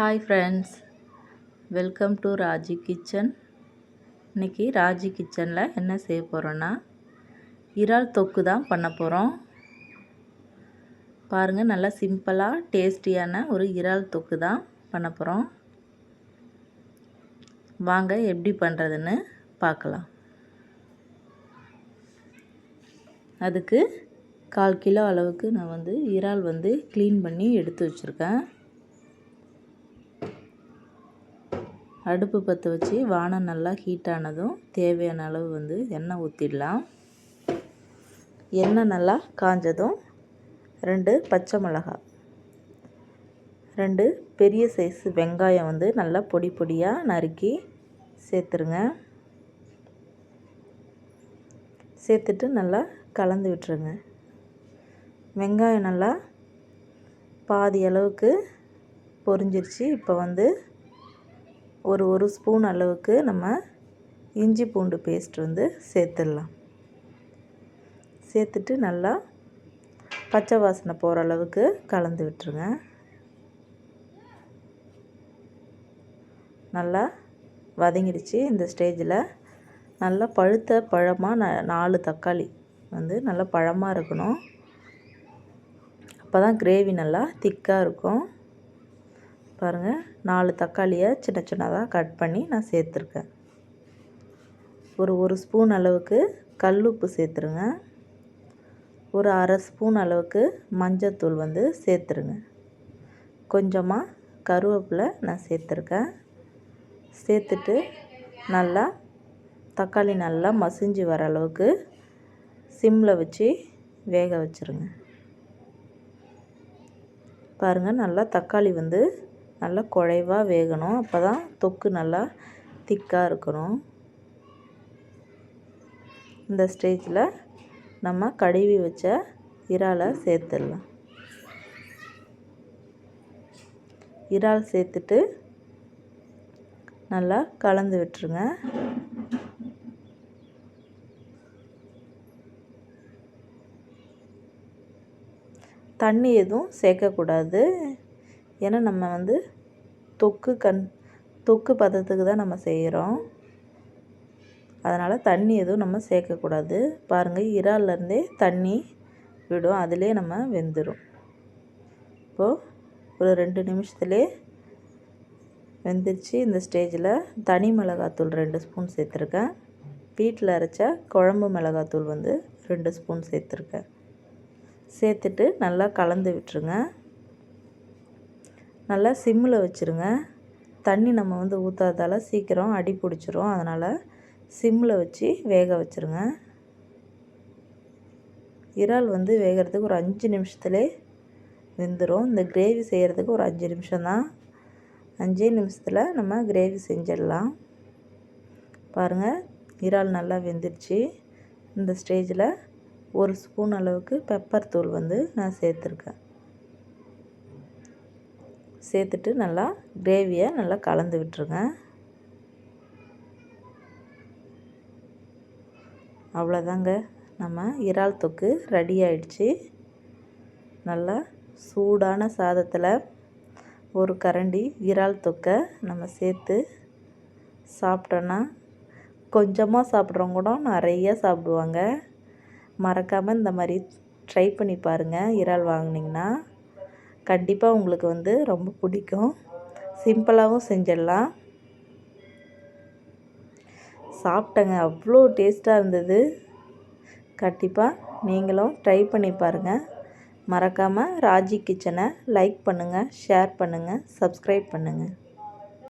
Hi friends welcome to Raji kitchen இன்றைக்கி ராஜி கிச்சனில் என்ன செய்ய போகிறோன்னா இறால் தொக்கு தான் பண்ண போகிறோம் பாருங்கள் நல்லா சிம்பிளாக டேஸ்டியான ஒரு இறால் தொக்கு தான் பண்ண போகிறோம் வாங்க எப்படி பண்ணுறதுன்னு பார்க்கலாம். அதுக்கு கால் கிலோ அளவுக்கு நான் வந்து இறால் வந்து க்ளீன் பண்ணி எடுத்து வச்சுருக்கேன். அடுப்பு பற்ற வச்சு வானம் நல்லா ஹீட் ஆனதும் தேவையான அளவு வந்து எண்ணெய் ஊற்றிடலாம் எண்ணெய் நல்லா காஞ்சதும் ரெண்டு பச்சை மிளகாய் ரெண்டு பெரிய சைஸ் வெங்காயம் வந்து நல்லா பொடி பொடியாக நறுக்கி சேர்த்துருங்க. சேர்த்துட்டு நல்லா கலந்து விட்டுருங்க. வெங்காயம் நல்லா பாதி அளவுக்கு பொரிஞ்சிருச்சு. இப்போ வந்து ஒரு ஒரு ஸ்பூன் அளவுக்கு நம்ம இஞ்சி பூண்டு பேஸ்ட் வந்து சேர்த்துடலாம். சேர்த்துட்டு நல்லா பச்சை வாசனை போகிற அளவுக்கு கலந்து விட்டுருங்க. நல்லா வதங்கிடுச்சு. இந்த ஸ்டேஜில் நல்லா பழுத்த பழமாக ந நாலு தக்காளி வந்து நல்லா பழமாக இருக்கணும். அப்போ தான் கிரேவி நல்லா திக்காக இருக்கும். பாருங்கள் நாலு தக்காளியை சின்ன சின்னதாக கட் பண்ணி நான் சேர்த்துருக்கேன். ஒரு ஒரு ஸ்பூன் அளவுக்கு கல் உப்பு சேர்த்துருங்க. ஒரு அரை ஸ்பூன் அளவுக்கு மஞ்சத்தூள் வந்து சேர்த்துருங்க. கொஞ்சமாக கருவேப்பிலை நான் சேர்த்துருக்கேன். சேர்த்துட்டு நல்லா தக்காளி நல்லா மசிஞ்சு வர அளவுக்கு சிம்மில் வச்சு வேக வச்சுருங்க. பாருங்கள் நல்லா தக்காளி வந்து நல்லா குழைவாக வேகணும். அப்போ தான் தொக்கு நல்லா திக்காக இருக்கணும். இந்த ஸ்டேஜில் நம்ம கழுவி வச்ச இறாலை சேர்த்துடலாம். இறால் சேர்த்துட்டு நல்லா கலந்து விட்டுருங்க. தண்ணி எதுவும் சேர்க்கக்கூடாது. ஏன்னா நம்ம வந்து தொக்கு கண் தொக்கு பதத்துக்கு தான் நம்ம செய்கிறோம். அதனால் தண்ணி எதுவும் நம்ம சேர்க்கக்கூடாது. பாருங்கள் இறால்லேருந்தே தண்ணி விடும் அதிலே நம்ம வெந்துடும் இப்போது ஒரு ரெண்டு நிமிஷத்துலே வெந்துருச்சு. இந்த ஸ்டேஜில் தனி மிளகாத்தூள் ரெண்டு ஸ்பூன் சேர்த்துருக்கேன். வீட்டில் அரைச்ச குழம்பு மிளகாத்தூள் வந்து ரெண்டு ஸ்பூன் சேர்த்துருக்கேன். சேர்த்துட்டு நல்லா கலந்து விட்டுருங்க. நல்லா சிம்மில் வச்சுருங்க. தண்ணி நம்ம வந்து ஊற்றாதால சீக்கிரம் அடி பிடிச்சிரும். அதனால் சிம்மில் வச்சு வேக வச்சுருங்க. இறால் வந்து வேகிறதுக்கு ஒரு அஞ்சு நிமிஷத்துலே வெந்துடும் இந்த கிரேவி செய்கிறதுக்கு ஒரு அஞ்சு நிமிஷம் தான். அஞ்சே நிமிஷத்தில் நம்ம கிரேவி செஞ்சிடலாம். பாருங்கள் இறால் நல்லா வெந்துருச்சு இந்த ஸ்டேஜில் ஒரு ஸ்பூன் அளவுக்கு பெப்பர் தூள் வந்து நான் சேர்த்துருக்கேன். சேர்த்துட்டு நல்லா கிரேவியை நல்லா கலந்து விட்டுருங்க. அவ்வளோதாங்க. நம்ம இறால் தொக்கு ரெடி ஆயிடுச்சு. நல்லா சூடான சாதத்தில் ஒரு கரண்டி இறால் தொக்கை நம்ம சேர்த்து சாப்பிட்டோன்னா கொஞ்சமாக சாப்பிட்றவங்க கூட நிறையா சாப்பிடுவாங்க. மறக்காமல் இந்த மாதிரி ட்ரை பண்ணி பாருங்கள் இறால் வாங்கினீங்கன்னா கண்டிப்பாக உங்களுக்கு வந்து ரொம்ப பிடிக்கும். சிம்பிளாகவும் செஞ்சிடலாம். சாப்பிட்டேங்க அவ்வளோ டேஸ்ட்டாக இருந்தது. கண்டிப்பாக நீங்களும் ட்ரை பண்ணி பாருங்கள் மறக்காமல் ராஜி கிச்சனை லைக் பண்ணுங்கள் ஷேர் பண்ணுங்கள் சப்ஸ்கிரைப் பண்ணுங்கள்